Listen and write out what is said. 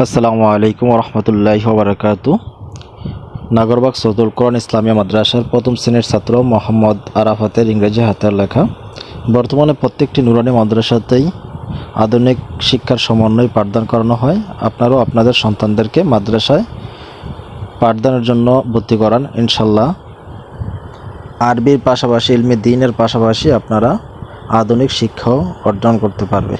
আসসালামু আলাইকুম রহমতুল্লাহ বারকাত নাগরবাগ সদুল কোরআন ইসলামিয়া মাদ্রাসার প্রথম শ্রেণির ছাত্র মোহাম্মদ আরাফাতের ইংরেজি হাতের লেখা। বর্তমানে প্রত্যেকটি নুরানি মাদ্রাসাতেই আধুনিক শিক্ষার সমন্বয় পাঠদান করানো হয়। আপনারাও আপনাদের সন্তানদেরকে মাদ্রাসায় পাঠদানের জন্য ভর্তি করান ইনশাল্লাহ আরবির পাশাপাশি, ইলমি দিনের পাশাপাশি আপনারা আধুনিক শিক্ষাও অর্জন করতে পারবে।